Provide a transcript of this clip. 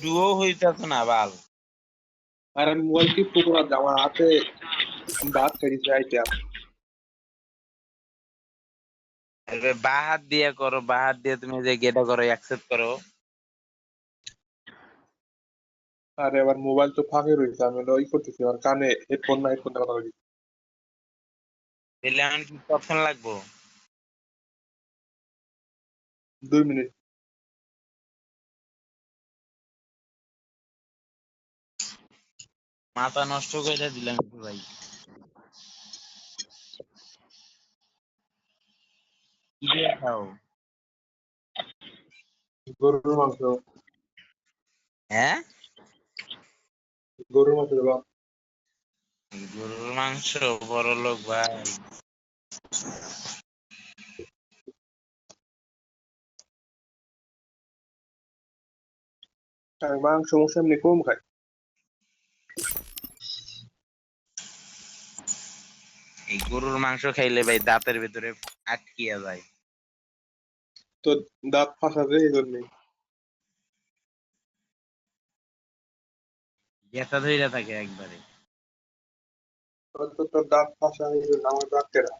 Duo হইতাছ না বাল। আর mobile টিপতে করা আমার হাতে। দাঁত খেয়েছি আইতে আরে। বা হাত দিয়ে করো বা হাত দিয়ে তুমি যে গেটা করো অ্যাকসেপ্ট করো। আরে আবার মোবাইল তো ফাঁকে রয়েছে আমি হলো ই করতেছি আমার কানে হেডফোন না হেডফোন কথা বলি তাহলে আমার কি কখন লাগবো? দুই মিনিট। মাথা নষ্ট করে দিলাম একটু ভাই। খাও? গরুর মাংস। হ্যাঁ? গরুর মাংস গরুর মাংস বড় লোক ভাই। মাংস মাংস এমনি কম খাই এই গরুর মাংস খাইলে ভাই দাঁতের ভিতরে আটকিয়া যায়। তো দাঁত ফাঁসা যায় এই জন্যই। গেতা ধইরা থাকে একবারে। তোর দাঁত ফাঁসা হয়ে গেল আমার দাঁত তেরা